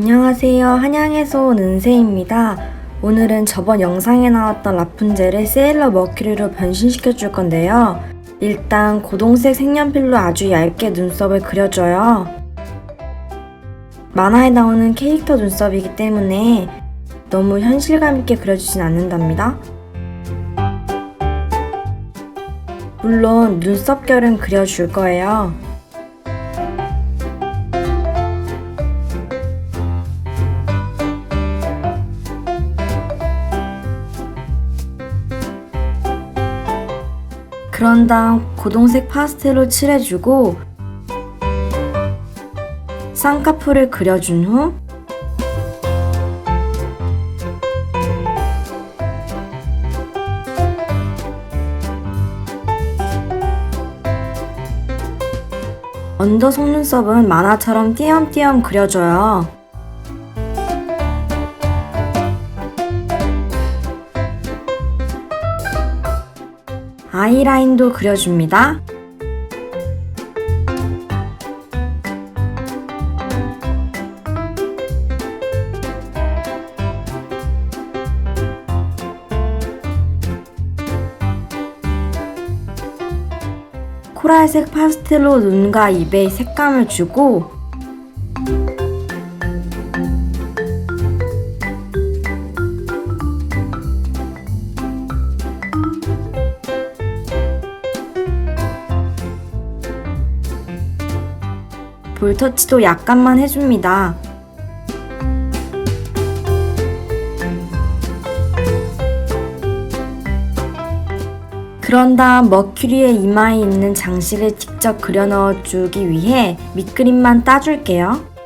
안녕하세요. 한양에서 온 은세입니다. 오늘은 저번 영상에 나왔던 라푼젤을 세일러 머큐리로 변신시켜 줄 건데요. 일단 고동색 색연필로 아주 얇게 눈썹을 그려줘요. 만화에 나오는 캐릭터 눈썹이기 때문에 너무 현실감 있게 그려주진 않는답니다. 물론 눈썹결은 그려줄 거예요. 그런 다음 고동색 파스텔로 칠해주고 쌍꺼풀을 그려준 후 언더 속눈썹은 만화처럼 띄엄띄엄 그려줘요. 아이라인도 그려줍니다. 코랄색 파스텔로 눈과 입에 색감을 주고 볼터치도 약간만 해줍니다. 그런 다음 머큐리의 이마에 있는 장식을 직접 그려 넣어주기 위해 밑그림만 따줄게요.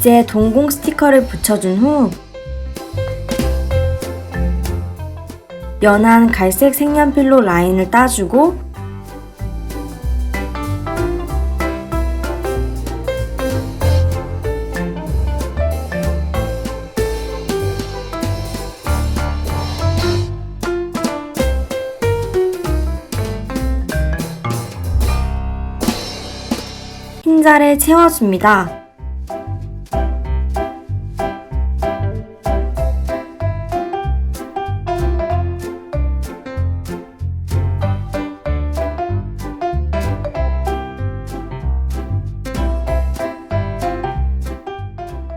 이제 동공 스티커를 붙여준 후 연한 갈색 색연필로 라인을 따주고 흰자를 채워줍니다.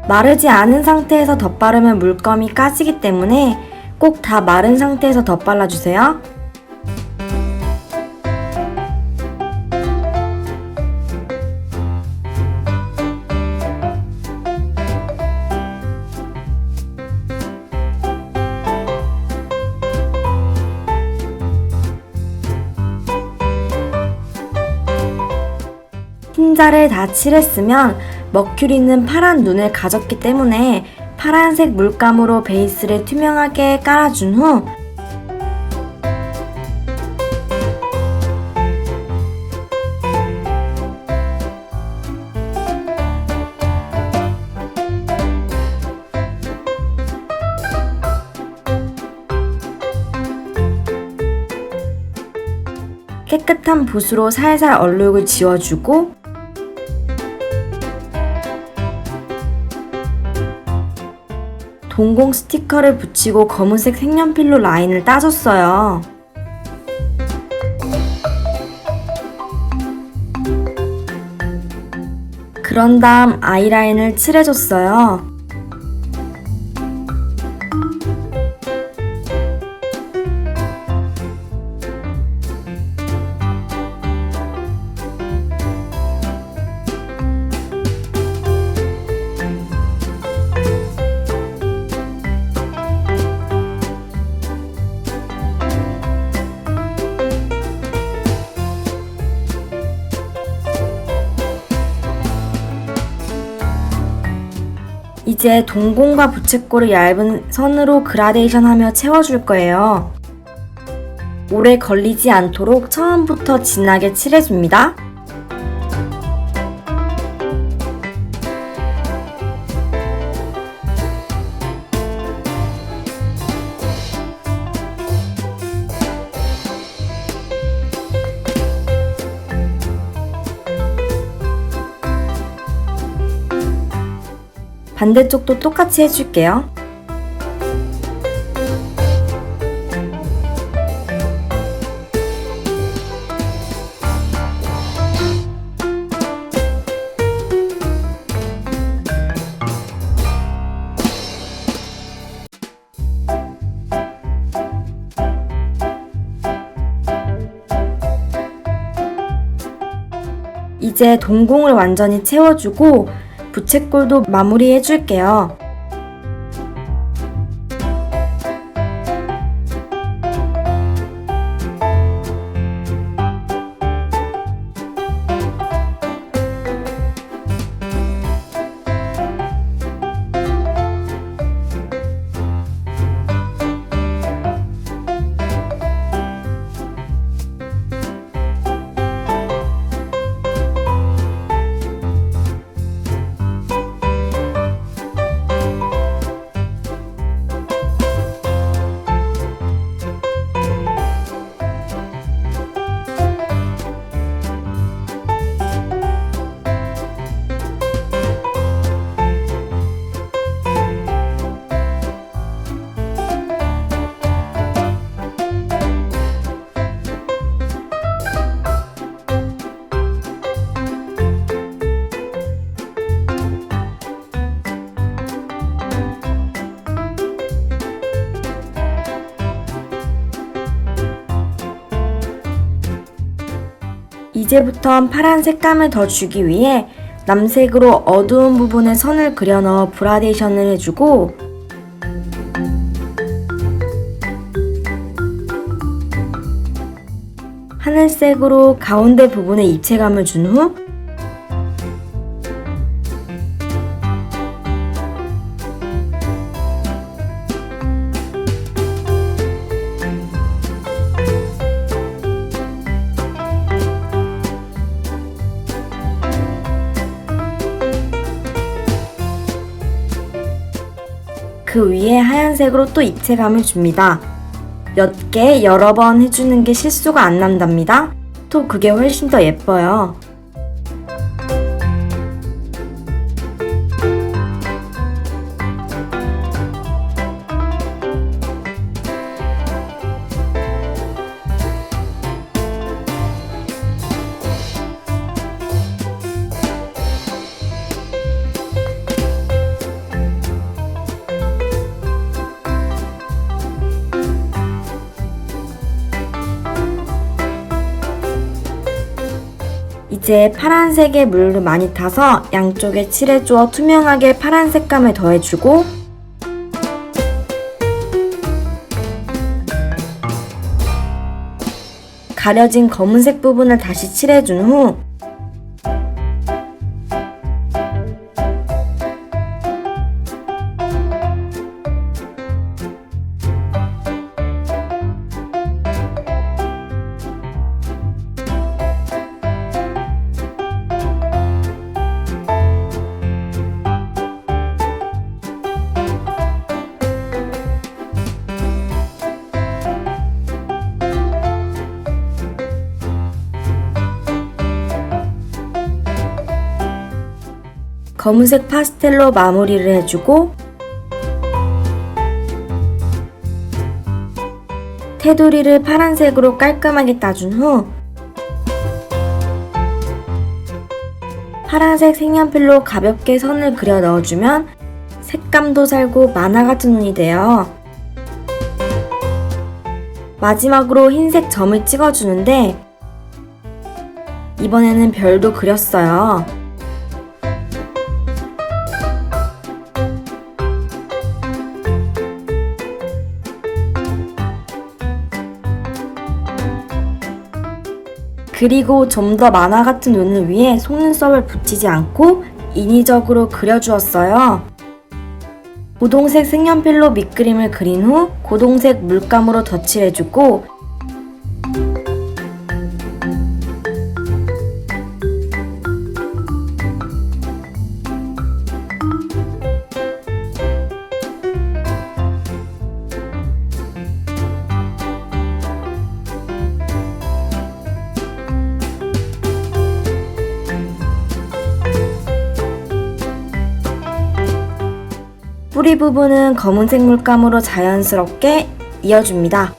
마르지 않은 상태에서 덧바르면 물감이 까지기 때문에 꼭 다 마른 상태에서 덧발라주세요. 흰자를 다 칠했으면 머큐리는 파란 눈을 가졌기 때문에 파란색 물감으로 베이스를 투명하게 깔아준 후 깨끗한 붓으로 살살 얼룩을 지워주고 동공 스티커를 붙이고 검은색 색연필로 라인을 따줬어요. 그런 다음 아이라인을 칠해줬어요. 이제 동공과 부채꼴을 얇은 선으로 그라데이션하며 채워줄 거예요. 오래 걸리지 않도록 처음부터 진하게 칠해줍니다. 반대쪽도 똑같이 해줄게요. 이제 동공을 완전히 채워주고 부채꼴도 마무리 해줄게요. 이제부턴 파란 색감을 더 주기 위해 남색으로 어두운 부분에 선을 그려 넣어 브라데이션을 해주고 하늘색으로 가운데 부분에 입체감을 준 후 그 위에 하얀색으로 또 입체감을 줍니다. 몇 개 여러 번 해주는 게 실수가 안 난답니다. 또 그게 훨씬 더 예뻐요. 이제 파란색의 물을 많이 타서 양쪽에 칠해주어 투명하게 파란 색감을 더해주고 가려진 검은색 부분을 다시 칠해준 후 검은색 파스텔로 마무리를 해주고 테두리를 파란색으로 깔끔하게 따준 후 파란색 색연필로 가볍게 선을 그려 넣어주면 색감도 살고 만화 같은 눈이 돼요. 마지막으로 흰색 점을 찍어주는데 이번에는 별도 그렸어요. 그리고 좀 더 만화 같은 눈을 위해 속눈썹을 붙이지 않고 인위적으로 그려주었어요. 고동색 색연필로 밑그림을 그린 후 고동색 물감으로 덧칠해주고 뿌리 부분은 검은색 물감으로 자연스럽게 이어줍니다.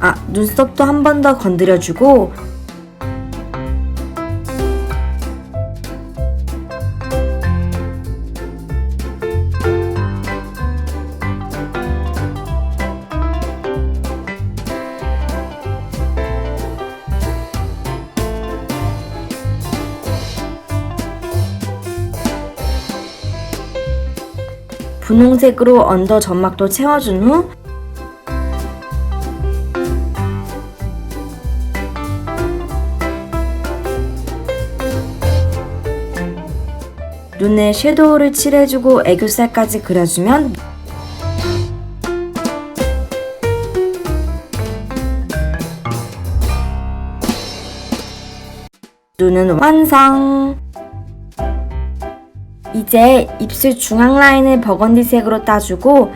아, 눈썹도 한 번 더 건드려주고 분홍색으로 언더 점막도 채워준 후 눈에 섀도우를 칠해주고 애교살까지 그려주면 눈은 완성! 이제 입술 중앙 라인을 버건디색으로 따주고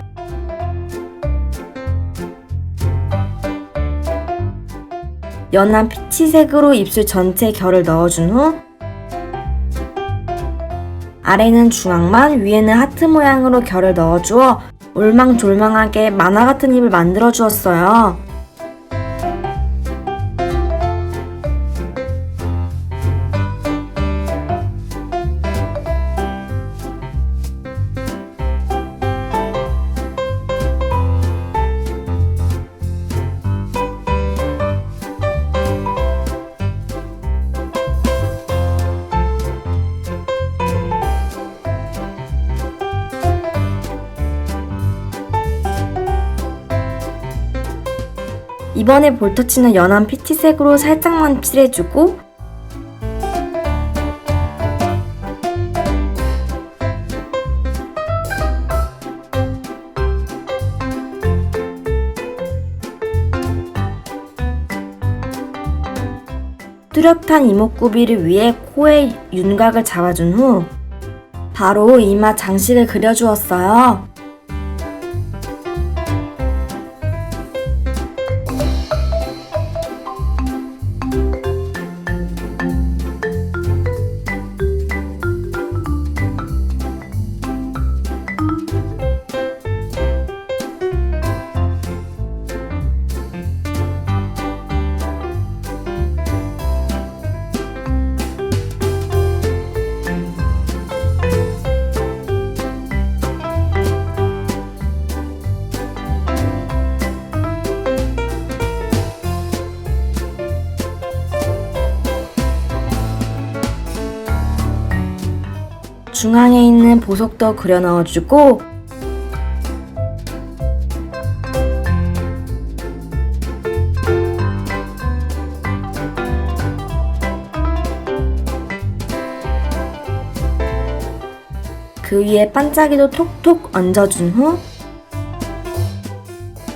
연한 피치색으로 입술 전체 결을 넣어준 후 아래는 중앙만 위에는 하트 모양으로 결을 넣어주어 올망졸망하게 만화 같은 입을 만들어 주었어요. 이번에 볼터치는 연한 피치색으로 살짝만 칠해주고 뚜렷한 이목구비를 위해 코에 윤곽을 잡아준 후 바로 이마 장식을 그려주었어요. 보석도 그려 넣어주고 그 위에 반짝이도 톡톡 얹어준 후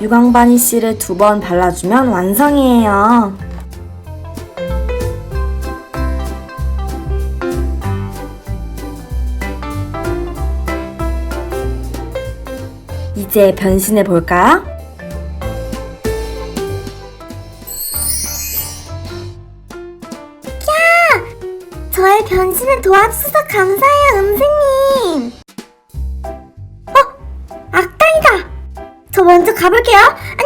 유광 바니쉬를 두 번 발라주면 완성이에요. 이제 변신해 볼까요? 저의 변신을 도와주셔서 감사해요, 은생님. 어? 악당이다. 저 먼저 가볼게요. 안녕!